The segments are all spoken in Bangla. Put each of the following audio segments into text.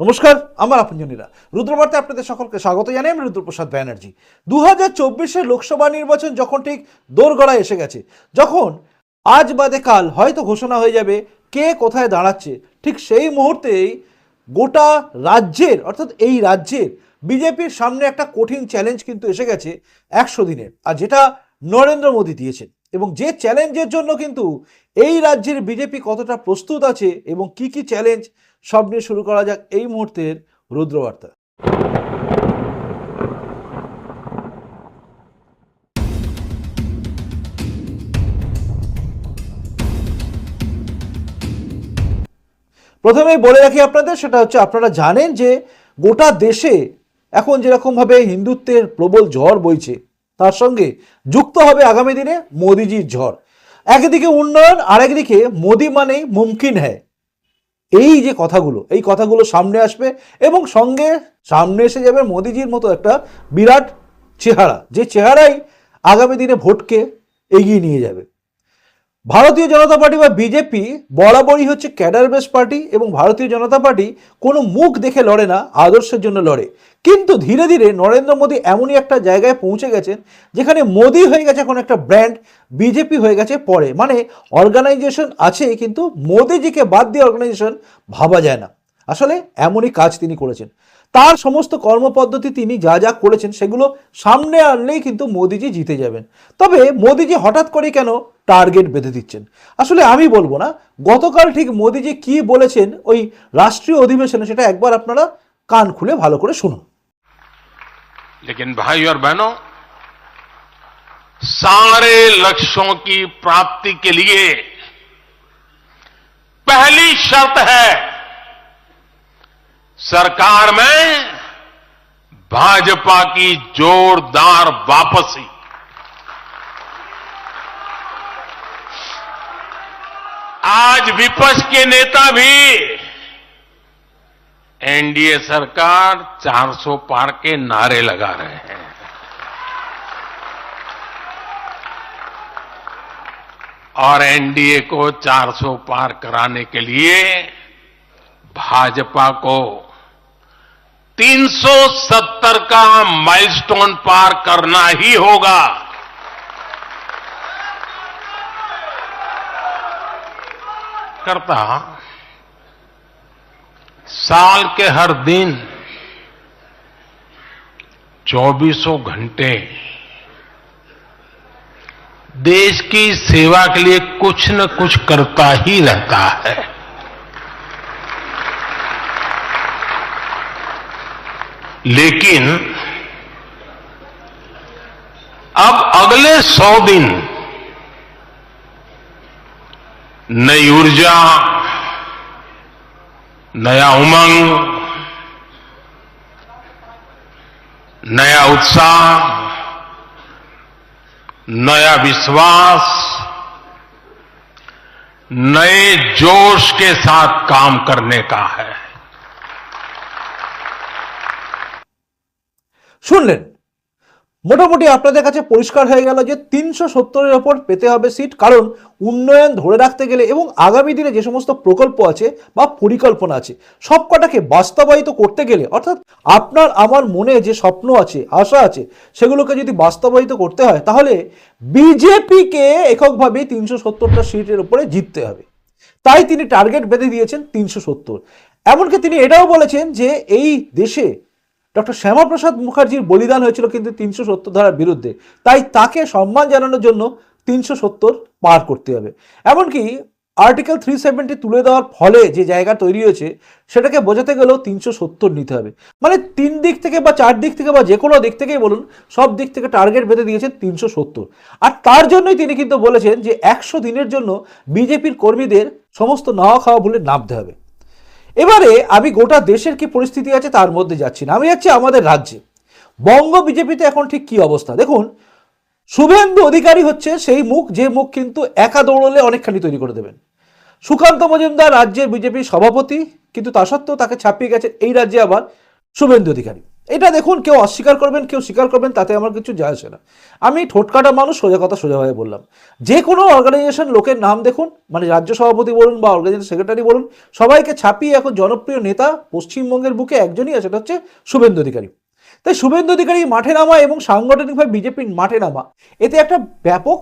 নমস্কার, আমার আপনজনীরা। রুদ্রবার্তে আপনাদের সকলকে স্বাগত জানাই আমি রুদ্রপ্রসাদ ব্যানার্জি। দু হাজার চব্বিশের লোকসভা নির্বাচন যখন ঠিক দোরগড়ায় এসে গেছে, যখন আজ বাদে কাল হয়তো ঘোষণা হয়ে যাবে কে কোথায় দাঁড়াচ্ছে, ঠিক সেই মুহূর্তেই গোটা রাজ্যের, অর্থাৎ এই রাজ্যের বিজেপির সামনে একটা কঠিন চ্যালেঞ্জ কিন্তু এসে গেছে একশো দিনের। আর যেটা নরেন্দ্র মোদী দিয়েছেন। এবং যে চ্যালেঞ্জের জন্য কিন্তু এই রাজ্যের বিজেপি কতটা প্রস্তুত আছে এবং কি কি চ্যালেঞ্জ সব নিয়ে শুরু করা যাক এই মুহূর্তের রুদ্রবার্তা। প্রথমেই বলে রাখি আপনাদের, সেটা হচ্ছে আপনারা জানেন যে গোটা দেশে এখন যেরকমভাবে হিন্দুত্বের প্রবল ঝড় বইছে তার সঙ্গে যুক্ত হবে আগামী দিনে মোদিজির ঝড়। একদিকে উন্নয়ন আর একদিকে মোদি মানেই মুমকিন হ্যায়। এই যে কথাগুলো, এই কথাগুলো সামনে আসবে এবং সঙ্গে সামনে এসে যাবে মোদিজির মতো একটা বিরাট চেহারা, যে চেহারাই আগামী দিনে ভোটকে এগিয়ে নিয়ে যাবে। ভারতীয় জনতা পার্টি বা বিজেপি বরাবরই হচ্ছে ক্যাডার বেস পার্টি এবং ভারতীয় জনতা পার্টি কোনো মুখ দেখে লড়ে না, আদর্শের জন্য লড়ে। কিন্তু ধীরে ধীরে নরেন্দ্র মোদী এমনই একটা জায়গায় পৌঁছে গেছেন, যেখানে মোদী হয়ে গেছে এখন একটা ব্র্যান্ড বিজেপি হয়ে গেছে পরে। মানে অর্গানাইজেশন আছে, কিন্তু মোদিজিকে বাদ দিয়ে অর্গানাইজেশন ভাবা যায় না। আসলে এমনই কাজ তিনি করেছেন। তার সমস্ত কর্মপদ্ধতি তিনি যা যা করেছেন, সেগুলো সামনে আনলেই কিন্তু মোদিজি জিতে যাবেন। তবে মোদিজি হঠাৎ করে কেন টার্গেট বেঁধে দিচ্ছেন? আসলে আমি বলব না, গতকাল ঠিক মোদিজি কি বলেছেন ওই রাষ্ট্রীয় অধিবেশনে, সেটা একবার আপনারা কান খুলে ভালো করে শুনুন। लेकिन भाई और बहनों, सारे लक्ष्यों की प्राप्ति के लिए पहली शर्त है, सरकार में भाजपा की जोरदार वापसी। आज विपक्ष के नेता भी एनडीए सरकार 400 पार के नारे लगा रहे हैं। और एनडीए को 400 पार कराने के लिए भाजपा को 370 का माइलस्टोन पार करना ही होगा। करता साल के हर दिन चौबीसों घंटे देश की सेवा के लिए कुछ न कुछ करता ही रहता है। लेकिन अब अगले सौ दिन नई ऊर्जा नया उमंग, नया उत्साह, नया विश्वास, नए जोश के साथ काम करने का है। सुन लें। মোটামুটি আপনাদের কাছে পরিষ্কার হয়ে গেল যে তিনশো সত্তরের ওপর পেতে হবে সিট কারণ উন্নয়ন ধরে রাখতে গেলে এবং আগামী দিনে যে সমস্ত প্রকল্প আছে বা পরিকল্পনা আছে সব কটাকে বাস্তবায়িত করতে গেলে, অর্থাৎ আপনার আমার মনে যে স্বপ্ন আছে, আশা আছে, সেগুলোকে যদি বাস্তবায়িত করতে হয়, তাহলে বিজেপিকে এককভাবে তিনশো সত্তরটা সিটের উপরে জিততে হবে। তাই তিনি টার্গেট বেঁধে দিয়েছেন তিনশো সত্তর। এমনকি তিনি এটাও বলেছেন যে এই দেশে ডক্টর শ্যামাপ্রসাদ মুখার্জির বলিদান হয়েছিল কিন্তু তিনশো সত্তর ধারার বিরুদ্ধে। তাই তাকে সম্মান জানানোর জন্য তিনশো সত্তর পার করতে হবে। এমনকি আর্টিকেল থ্রি সেভেন্টি তুলে দেওয়ার ফলে যে জায়গা তৈরি হয়েছে, সেটাকে বোঝাতে গেলেও তিনশো সত্তর নিতে হবে। মানে তিন দিক থেকে বা চার দিক থেকে বা যে কোনো দিক থেকেই বলুন, সব দিক থেকে টার্গেট বেঁধে দিয়েছেন তিনশো সত্তর। আর তার জন্যই তিনি কিন্তু বলেছেন যে একশো দিনের জন্য বিজেপির কর্মীদের সমস্ত নাওয়া খাওয়া ভুলে নামতে হবে। এবারে আমি গোটা দেশের কি পরিস্থিতি আছে তার মধ্যে যাচ্ছি না। আমি যাচ্ছি আমাদের রাজ্যে। বঙ্গ বিজেপিতে এখন ঠিক কি অবস্থা? দেখুন, শুভেন্দু অধিকারী হচ্ছে সেই মুখ, যে মুখ কিন্তু একা দৌড়লে অনেকখানি তৈরি করে দেবেন। সুকান্ত মজুমদার রাজ্যের বিজেপির সভাপতি, কিন্তু তা সত্ত্বেও তাকে ছাপিয়ে গেছে এই রাজ্যে আবার শুভেন্দু অধিকারী। এটা দেখুন, কেউ অস্বীকার করবেন, কেউ স্বীকার করবেন, তাতে আমার কিছু যায় আসে না। আমি ঠোঁটকাটা মানুষ, সোজা কথা সোজাভাবে বললাম। যে কোনো অর্গানাইজেশন লোকের নাম দেখুন মানে রাজ্য সভাপতি বলুন বা অর্গানাইজেশন সেক্রেটারি বলুন, সবাইকে ছাপিয়ে এখন জনপ্রিয় নেতা পশ্চিমবঙ্গের বুকে একজনই আছে সেটা হচ্ছে শুভেন্দু অধিকারী। তাই শুভেন্দু অধিকারী মাঠে নামা এবং সাংগঠনিকভাবে বিজেপির মাঠে নামা, এতে একটা ব্যাপক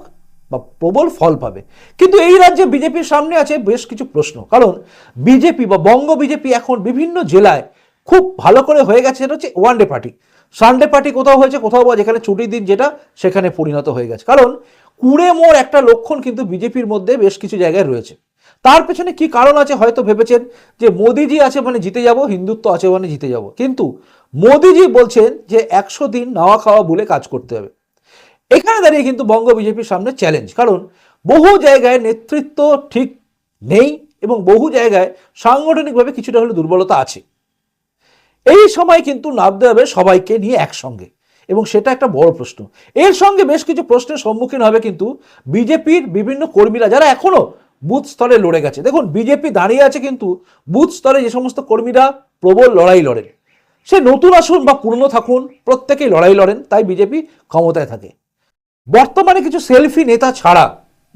বা প্রবল ফল পাবে। কিন্তু এই রাজ্যে বিজেপির সামনে আছে বেশ কিছু প্রশ্ন। কারণ বিজেপি বা বঙ্গ বিজেপি এখন বিভিন্ন জেলায় খুব ভালো করে হয়ে গেছে সেটা হচ্ছে one day party Sunday party কোথাও হয়েছে, কোথাও বা যেখানে ছুটির দিন যেটা, সেখানে পরিণত হয়ে গেছে। কারণ কুড়ে মোড় একটা লক্ষণ কিন্তু বিজেপির মধ্যে বেশ কিছু জায়গায় রয়েছে। তার পেছনে কি কারণ আছে হয়তো ভেবেছেন যে মোদিজি আছে মানে জিতে যাব, হিন্দুত্ব আছে মানে জিতে যাব। কিন্তু মোদিজি বলছেন যে একশো দিন নাওয়া খাওয়া বলে কাজ করতে হবে। এখানে দাঁড়িয়ে কিন্তু বঙ্গ বিজেপির সামনে চ্যালেঞ্জ কারণ বহু জায়গায় নেতৃত্ব ঠিক নেই এবং বহু জায়গায় সাংগঠনিকভাবে কিছুটা হলে দুর্বলতা আছে। এই সময় কিন্তু নামতে হবে সবাইকে নিয়ে একসঙ্গে। এবং সেটা একটা বড় প্রশ্ন। এর সঙ্গে বেশ কিছু প্রশ্নের সম্মুখীন হবে কিন্তু বিজেপির বিভিন্ন কর্মীরা যারা এখনও বুথ স্তরে লড়ে গেছে। দেখুন, বিজেপি দাঁড়িয়ে আছে কিন্তু বুথ স্তরে যে সমস্ত কর্মীরা প্রবল লড়াই লড়েন। সে নতুন আসুন বা পুরনো থাকুন, প্রত্যেকেই লড়াই লড়েন, তাই বিজেপি ক্ষমতায় থাকে। বর্তমানে কিছু সেলফি নেতা ছাড়া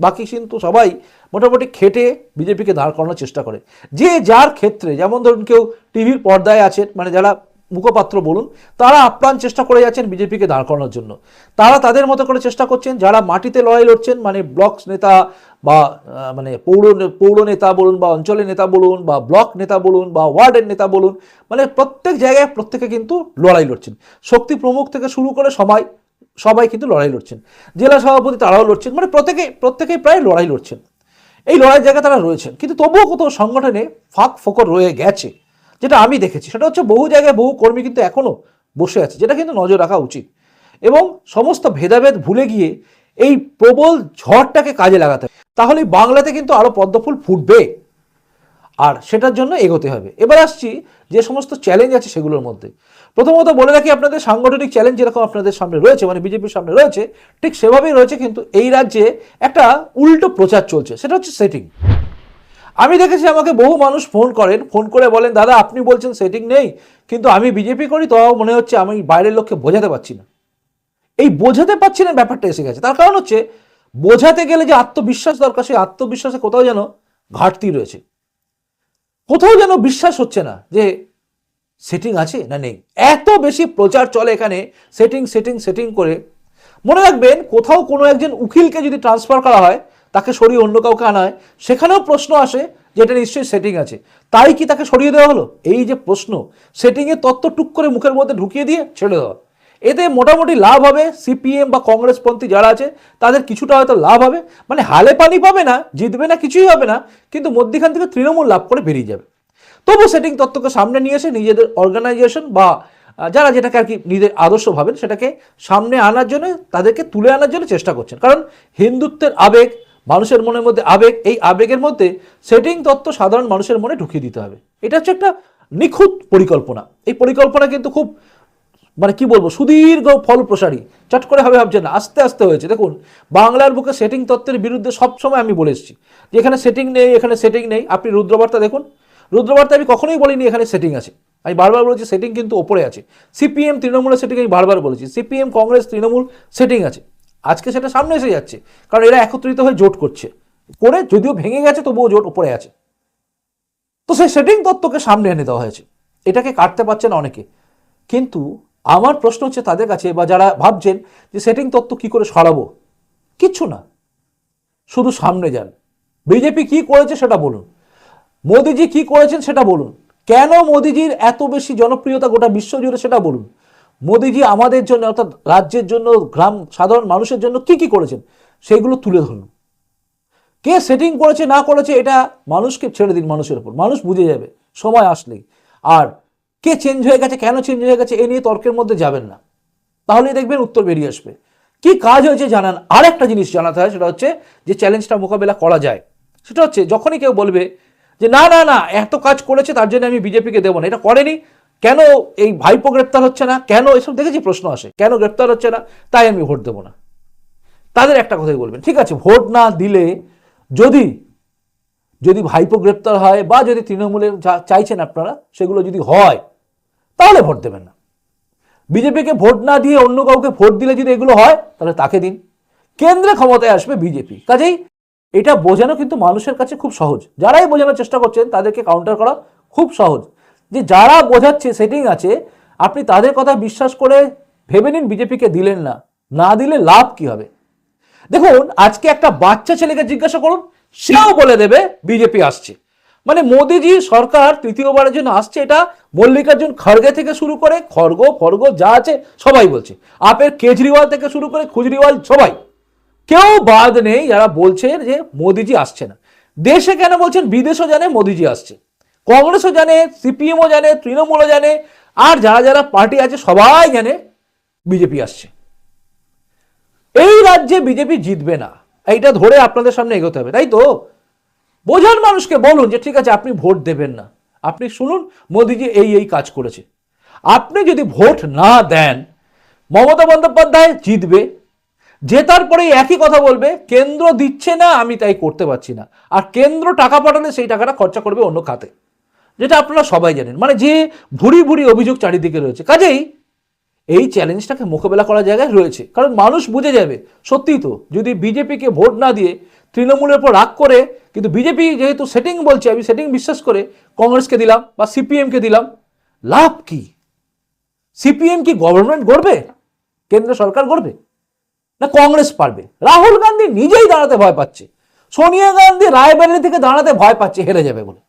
বাকি কিন্তু সবাই মোটামুটি খেটে বিজেপিকে দাঁড় করানোর চেষ্টা করে। যে যার ক্ষেত্রে, যেমন ধরুন কেউ টিভির পর্দায় আছেন মানে যারা মুখপাত্র বলুন, তারা আপ্রাণ চেষ্টা করে যাচ্ছেন বিজেপিকে দাঁড় করানোর জন্য। তারা তাদের মতো করে চেষ্টা করছেন, যারা মাটিতে লড়াই লড়ছেন মানে ব্লক নেতা বা মানে পৌর পৌর নেতা বলুন বা অঞ্চলের নেতা বলুন বা ব্লক নেতা বলুন বা ওয়ার্ডের নেতা বলুন মানে প্রত্যেক জায়গায় প্রত্যেকে কিন্তু লড়াই লড়ছেন। শক্তি প্রমুখ থেকে শুরু করে সবাই সবাই কিন্তু লড়াই লড়ছেন। জেলা সভাপতি তারাও লড়ছেন মানে প্রত্যেকে প্রত্যেকেই প্রায় লড়াই লড়ছেন। এই লড়াইয়ের জায়গায় তারা রয়েছেন। কিন্তু তবুও কোথাও সংগঠনে ফাঁক ফোকর রয়ে গেছে, যেটা আমি দেখেছি। সেটা হচ্ছে বহু জায়গায় বহু কর্মী কিন্তু এখনও বসে আছে, যেটা কিন্তু নজর রাখা উচিত। এবং সমস্ত ভেদাভেদ ভুলে গিয়ে এই প্রবল ঝড়টাকে কাজে লাগাতে তাহলে বাংলাতে কিন্তু আরও পদ্মফুল ফুটবে, আর সেটার জন্য এগোতে হবে। এবার আসছি যে সমস্ত চ্যালেঞ্জ আছে সেগুলোর মধ্যে। প্রথমত বলে রাখি, আপনাদের সাংগঠনিক চ্যালেঞ্জ যেরকম আপনাদের সামনে রয়েছে মানে বিজেপির সামনে রয়েছে, ঠিক সেভাবেই রয়েছে, কিন্তু এই রাজ্যে একটা উল্টো প্রচার চলছে, সেটা হচ্ছে সেটিং আমি দেখেছি আমাকে বহু মানুষ ফোন করেন ফোন করে বলেন, দাদা, আপনি বলছেন সেটিং নেই, কিন্তু আমি বিজেপি করি, তো মনে হচ্ছে আমি বাইরের লোককে বোঝাতে পারছি না। এই বোঝাতে পারছি না, ব্যাপারটা এসে গেছে। তার কারণ হচ্ছে, বোঝাতে গেলে যে আত্মবিশ্বাস দরকার, সেই আত্মবিশ্বাসে কোথাও যেন ঘাটতি রয়েছে। কোথাও যেন বিশ্বাস হচ্ছে না যে সেটিং আছে না নেই? এত বেশি প্রচার চলে এখানে সেটিং সেটিং সেটিং করে। মনে রাখবেন, কোথাও কোনো একজন উকিলকে যদি ট্রান্সফার করা হয়, তাকে সরিয়ে অন্য কাউকে আনা হয়, সেখানেও প্রশ্ন আসে যে এটা নিশ্চয়ই সেটিং আছে। তাই কি তাকে সরিয়ে দেওয়া হলো? এই যে প্রশ্ন সেটিংয়ের তত্ত্ব টুক করে মুখের মধ্যে ঢুকিয়ে দিয়ে ছেড়ে দেওয়া। এতে মোটামুটি লাভ হবে সিপিএম বা কংগ্রেসপন্থী যারা আছে, তাদের কিছুটা হয়তো লাভ হবে। মানে হালে পানি পাবে না, জিতবে না, কিছুই হবে না, কিন্তু মধ্যখান থেকে তৃণমূল লাভ করে বেরিয়ে যাবে। তবু সেটিং তত্ত্বকে সামনে নিয়ে এসে নিজেদের অর্গানাইজেশন বা যারা যেটাকে আর কি নিজের আদর্শ ভাবেন সেটাকে সামনে আনার জন্য তাদেরকে তুলে আনার জন্য চেষ্টা করছেন। কারণ হিন্দুত্বের আবেগ, মানুষের মনের মধ্যে আবেগ, এই আবেগের মধ্যে সেটিং তত্ত্ব সাধারণ মানুষের মনে ঢুকিয়ে দিতে হবে। এটা হচ্ছে একটা নিখুঁত পরিকল্পনা। এই পরিকল্পনা কিন্তু খুব মানে কি বলব, সুদীর্ঘ ফলপ্রসারী। চট করে হবে ভাবছেন না, আস্তে আস্তে হয়েছে। দেখুন, বাংলার বুকে সেটিং তত্ত্বের বিরুদ্ধে সবসময় আমি বলে এসেছি। যে এখানে সেটিং নেই, এখানে সেটিং নেই। আপনি রুদ্রবার্তা দেখুন রুদ্রবার্তা আমি কখনোই বলিনি এখানে সেটিং আছে। আমি বারবার বলেছি সেটিং কিন্তু ওপরে আছে। সিপিএম তৃণমূলের সেটিং আমি বারবার বলেছি। সিপিএম কংগ্রেস তৃণমূল সেটিং আছে। আজকে সেটা সামনে এসে যাচ্ছে। কারণ এরা একত্রিত হয়ে জোট করছে। করে যদিও ভেঙে গেছে, তবুও জোট উপরে আছে। তো সেই সেটিং তত্ত্বকে সামনে এনে দেওয়া হয়েছে। এটাকে কাটতে পারছে না অনেকে। কিন্তু আমার প্রশ্ন হচ্ছে তাদের কাছে, বা যারা ভাবছেন যে সেটিং তত্ত্ব কি করে সরাবো কিচ্ছু না। শুধু সামনে যান। বিজেপি কি করেছে সেটা বলুন। মোদিজি কি করেছেন সেটা বলুন। কেন মোদিজির এত বেশি জনপ্রিয়তা গোটা বিশ্ব জুড়ে সেটা বলুন। মোদিজি আমাদের জন্য অর্থাৎ রাজ্যের জন্য, গ্রাম, সাধারণ মানুষের জন্য কি কি করেছেন সেগুলো তুলে ধরুন। কে সেটিং করেছে, না করেছে, এটা মানুষকে ছেড়ে দিন মানুষের উপর। মানুষ বুঝে যাবে, সময় আসলেই। আর কে চেঞ্জ হয়ে গেছে, কেন চেঞ্জ হয়ে গেছে, এ নিয়ে তর্কের মধ্যে যাবেন না। তাহলেই দেখবেন উত্তর বেরিয়ে আসবে। কি কাজ হয়েছে জানান। আর একটা জিনিস জানাতে হয়, সেটা হচ্ছে যে চ্যালেঞ্জটা মোকাবেলা করা যায়। সেটা হচ্ছে, যখনই কেউ বলবে যে না না না, এত কাজ করেছে, তার জন্য আমি বিজেপিকে দেবো না। এটা করেনি। কেন এই ভাইপো গ্রেপ্তার হচ্ছে না? কেন এসব দেখেছি প্রশ্ন আসে। কেন গ্রেপ্তার হচ্ছে না? তাই আমি ভোট দেবো না। তাদের একটা কথাই বলবেন। ঠিক আছে, ভোট না দিলে যদি যদি ভাইপো গ্রেপ্তার হয় বা যদি তৃণমূলের যা চাইছেন আপনারা, সেগুলো যদি হয়, তাহলে ভোট দেবেন না। বিজেপিকে ভোট না দিয়ে অন্য কাউকে ভোট দিলে যদি এগুলো হয়, তাহলে তাকে দিন। কেন্দ্রে ক্ষমতায় আসবে বিজেপি। কাজেই এটা বোঝানো কিন্তু মানুষের কাছে খুব সহজ। যারাই বোঝানোর চেষ্টা করছেন, তাদেরকে কাউন্টার করা খুব সহজ। যে যারা বোঝাচ্ছে সেটিং আছে, আপনি তাদের কথা বিশ্বাস করে ভেবে নিন বিজেপিকে দিলেন না। না দিলে লাভ কি হবে? দেখুন, আজকে একটা বাচ্চা ছেলেকে জিজ্ঞাসা করুন, সেও বলে দেবে বিজেপি আসছে। মানে মোদিজি সরকার তৃতীয়বারের জন্য আসছে, এটা মল্লিকার্জুন খড়গে থেকে শুরু করে খড়গ ফর্গ যা আছে সবাই বলছে। আপের কেজরিওয়াল থেকে শুরু করে খুজরিওয়াল সবাই। কেউ বাদ নেই যারা বলছেন যে মোদিজি আসছে না। দেশে কেন বলছেন? বিদেশও জানে মোদিজি আসছে। কংগ্রেসও জানে, সিপিএমও জানে, তৃণমূলও জানে, আর যারা যারা পার্টি আছে সবাই জানে বিজেপি আসছে। এই রাজ্যে বিজেপি জিতবে না। এইটা ধরে আপনাদের সামনে এগোতে হবে, তাই তো? বোঝান মানুষকে বলুন যে ঠিক আছে, আপনি ভোট দেবেন না। আপনি শুনুন, মোদিজি এই এই কাজ করেছে। আপনি যদি ভোট না দেন, মমতা বন্দ্যোপাধ্যায় জিতবে। জেতার পরে একই কথা বলবে, কেন্দ্র দিচ্ছে না, আমি তাই করতে পারছি না। আর কেন্দ্র টাকা পাঠালে সেই টাকাটা খরচা করবে অন্য খাতে। যেটা আপনারা সবাই জানেন। মানে যে ভুরি ভুরি অভিযোগ চারিদিকে রয়েছে। কাজেই এই চ্যালেঞ্জটাকে মোকাবেলা করার জায়গায় রয়েছে। কারণ মানুষ বুঝে যাবে, সত্যিই তো, যদি বিজেপিকে ভোট না দিয়ে তৃণমূলের উপর রাগ করে, কিন্তু বিজেপি যেহেতু সেটিং বলছে, আমি সেটিং বিশ্বাস করে কংগ্রেসকে দিলাম বা সিপিএমকে দিলাম, লাভ কি? সিপিএম কি গভর্নমেন্ট গড়বে? কেন্দ্র সরকার গড়বে? না কংগ্রেস পারবে? রাহুল গান্ধী নিজেই দাঁড়াতে ভয় পাচ্ছে। সোনিয়া গান্ধী রায়বেরেলি থেকে দাঁড়াতে ভয় পাচ্ছে, হেরে যাবে বলে।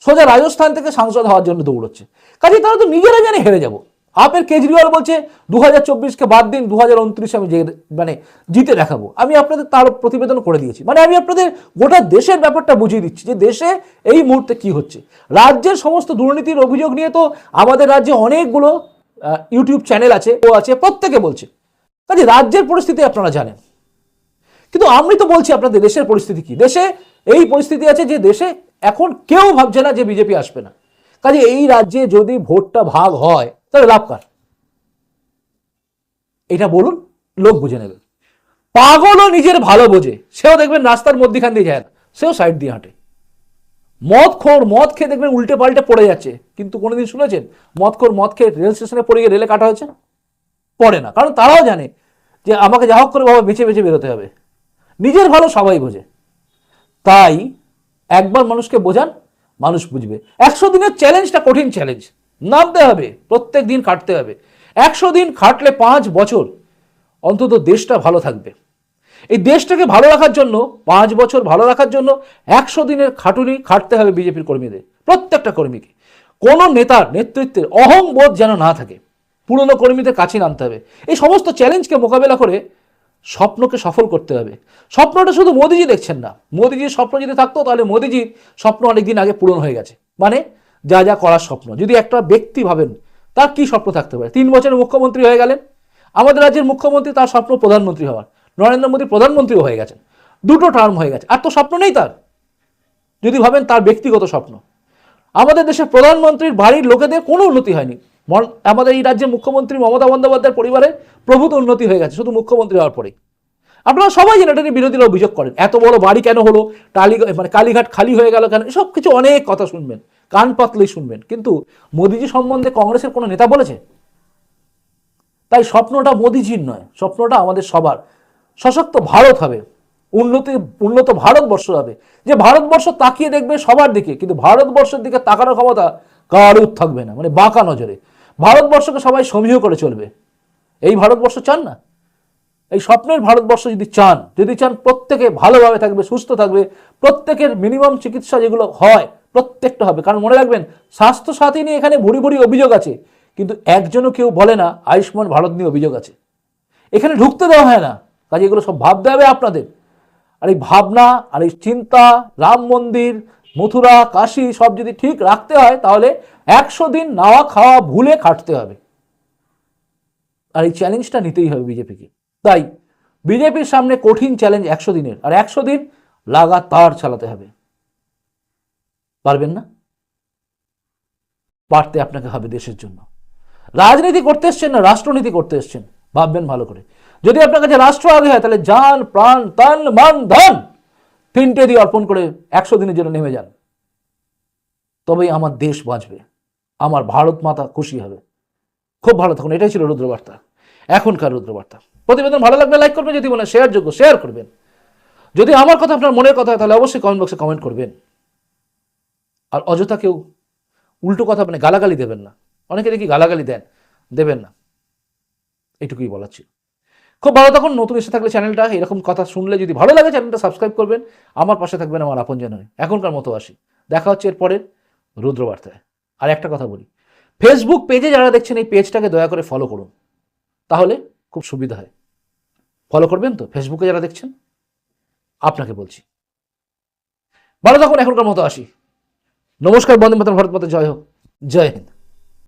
সোজা রাজস্থান থেকে সাংসদ হওয়ার জন্য দৌড়চ্ছে। কাজে তারা তো নিজেরা জানে হেরে যাব। আপের কেজরিওয়াল বলছে দু হাজার চব্বিশকে বাদ দিন দু হাজার আমি যে- মানে জিতে দেখাবো। আমি আপনাদের তার প্রতিবেদন করে দিয়েছি। মানে আমি আপনাদের গোটা দেশের ব্যাপারটা বুঝিয়ে দিচ্ছি যে দেশে এই মুহূর্তে কি হচ্ছে। রাজ্যের সমস্ত দুর্নীতির অভিযোগ নিয়ে তো আমাদের রাজ্যে অনেকগুলো ইউটিউব চ্যানেল আছে, ও আছে, প্রত্যেকে বলছে। কাজে রাজ্যের পরিস্থিতি আপনারা জানেন। কিন্তু আমি তো বলছি আপনাদের দেশের পরিস্থিতি কি? দেশে এই পরিস্থিতি আছে যে দেশে এখন কেউ ভাবছে না যে বিজেপি আসবে না। কাজে এই রাজ্যে যদি ভোটটা ভাগ হয়, তাহলে লাভ কার? এটা বলুন, লোক বুঝে নেবে। পাগলও নিজের ভালো বোঝে। সেও দেখবেন রাস্তার মধ্যখান দিয়ে যায় না। সেও সাইড দিয়ে হাঁটে। মদ খোর, মদ খেয়ে দেখবেন উল্টে পাল্টে পড়ে যাচ্ছে। কিন্তু কোনোদিন শুনেছেন? মদ খোর, মদ খেয়ে রেল স্টেশনে পড়ে গিয়ে রেলে কাটা হয়েছে পড়ে না। কারণ তারাও জানে যে আমাকে যা হোক করে বাবা বেছে বেছে বেরোতে হবে। নিজের ভালো সবাই বোঝে। তাই একবার মানুষকে বোঝান, মানুষ বুঝবে। একশো দিনের চ্যালেঞ্জটা কঠিন চ্যালেঞ্জ নামতে হবে, প্রত্যেক দিন খাটতে হবে। একশো দিন খাটলে পাঁচ বছর অন্তত দেশটা ভালো থাকবে। এই দেশটাকে ভালো রাখার জন্য, পাঁচ বছর ভালো রাখার জন্য একশো দিনের খাটুনি খাটতে হবে বিজেপির কর্মীদের, প্রত্যেকটা কর্মীকে। কোনো নেতার নেতৃত্বের অহংবোধ যেন না থাকে। পুরনো কর্মীদের কাছে নামতে হবে। এই সমস্ত চ্যালেঞ্জকে মোকাবেলা করে স্বপ্নকে সফল করতে হবে। স্বপ্নটা শুধু মোদিজি দেখছেন না। মোদিজির স্বপ্ন যদি থাকতো, তাহলে মোদিজির স্বপ্ন অনেকদিন আগে পূরণ হয়ে গেছে। মানে যা যা করার স্বপ্ন। যদি একটা ব্যক্তি ভাবেন, তার কি স্বপ্ন থাকতে পারে? তিন বছরের মুখ্যমন্ত্রী হয়ে গেলেন। আমাদের রাজ্যের মুখ্যমন্ত্রী তার স্বপ্ন প্রধানমন্ত্রী হওয়ার। নরেন্দ্র মোদী প্রধানমন্ত্রীও হয়ে গেছেন। দুটো টার্ম হয়ে গেছে। আর তো স্বপ্ন নেই তার। যদি ভাবেন, তার ব্যক্তিগত স্বপ্ন। আমাদের দেশের প্রধানমন্ত্রীর বাড়ির লোকেদের কোনো উন্নতি হয়নি। আমাদের এই রাজ্যের মুখ্যমন্ত্রী মমতা বন্দ্যোপাধ্যায়ের পরিবারে প্রভূত উন্নতি হয়ে গেছে, শুধু মুখ্যমন্ত্রী হওয়ার পরেই। আপনারা সবাই এটা নিয়ে বিরোধীরা অভিযোগ করেন, এত বড় বাড়ি কেন হলো, টালি মানে কালীঘাট খালি হয়ে গেল কেন, এসব কিছু অনেক কথা শুনবেন, কান পাতলেই শুনবেন, কিন্তু মোদিজি সম্বন্ধে কংগ্রেসের কোনো নেতা বলেছে? তাই স্বপ্নটা মোদিজির নয়, স্বপ্নটা আমাদের সবার। সশক্ত ভারত হবে, উন্নতি উন্নত ভারতবর্ষ হবে। যে ভারতবর্ষ তাকিয়ে দেখবে সবার দিকে, কিন্তু ভারতবর্ষের দিকে তাকানোর ক্ষমতা কারুর থাকবে না মানে বাঁকা নজরে। ভারতবর্ষকে সবাই সমীহ করে চলবে। এই ভারতবর্ষ চান না? এই স্বপ্নের ভারতবর্ষ যদি চান যদি চান প্রত্যেকে ভালোভাবে থাকবে, সুস্থ থাকবে, প্রত্যেকের মিনিমাম চিকিৎসা যেগুলো হয়, প্রত্যেকটা হবে। কারণ মনে রাখবেন স্বাস্থ্য সাথী নিয়ে এখানে ভুড়ি ভুড়ি অভিযোগ আছে, কিন্তু একজনও কেউ বলে না, আয়ুষ্মান ভারত নিয়ে অভিযোগ আছে। এখানে ঢুকতে দেওয়া হয় না। কাজে এগুলো সব ভাবতে হবে আপনাদের। আর এই ভাবনা, আর এই চিন্তা, রাম মন্দির মথুরা, কাশি সব যদি ঠিক রাখতে হয়, তাহলে একশো দিন নাওয়া খাওয়া ভুলে খাটতে হবে। আর এই চ্যালেঞ্জটা নিতেই হবে বিজেপিকে। তাই বিজেপির সামনে কঠিন চ্যালেঞ্জ একশো দিনের। আর একশো দিন লাগাতার চালাতে হবে। পারবেন না? পারতে আপনাকে হবে দেশের জন্য। রাজনীতি করতে এসছেন না, রাষ্ট্রনীতি করতে এসছেন। ভাববেন ভালো করে। যদি আপনার কাছে রাষ্ট্র আগে হয়, তাহলে যান প্রাণ, তান, মান, ধন। তিনটে দিয়ে অর্পণ করে একশো দিনের জন্য নেমে যান। তবেই আমার দেশ বাঁচবে, আমার ভারত মাতা খুশি হবে। খুব ভালো থাকুন, এটাই ছিল রুদ্রবার্তা, এখনকার রুদ্রবার্তা। প্রতিবেদন ভালো লাগবে লাইক করবেন, যদি বলেন শেয়ার যোগ্য শেয়ার করবেন। যদি আমার কথা আপনার মনের কথা হয়, তাহলে অবশ্যই কমেন্ট বক্সে কমেন্ট করবেন। আর অযথা কেউ উল্টো কথা মানে গালাগালি দেবেন না। অনেকে দেখি গালাগালি দেন, দেবেন না। এইটুকুই বলার ছিল। খুব ভালো থাকুন, নতুন এসে থাকলে চ্যানেলটা এরকম কথা শুনলে যদি ভালো লাগে চ্যানেলটা সাবস্ক্রাইব করবেন, আমার পাশে থাকবেন আমার আপন হয়ে এখনকার মতো আসি। দেখা হচ্ছে এরপরের রুদ্রবার্তায়। আর একটা কথা বলি ফেসবুক পেজে যারা দেখছেন, এই পেজটাকে দয়া করে ফলো করুন। তাহলে খুব সুবিধা হয়। ফলো করবেন তো? ফেসবুকে যারা দেখছেন, আপনাকে বলছি। ভালো থাকুন, এখনকার মতো আসি। নমস্কার, বন্দে মাতরম, ভারত মাতা, জয় হোক। জয় হিন্দ।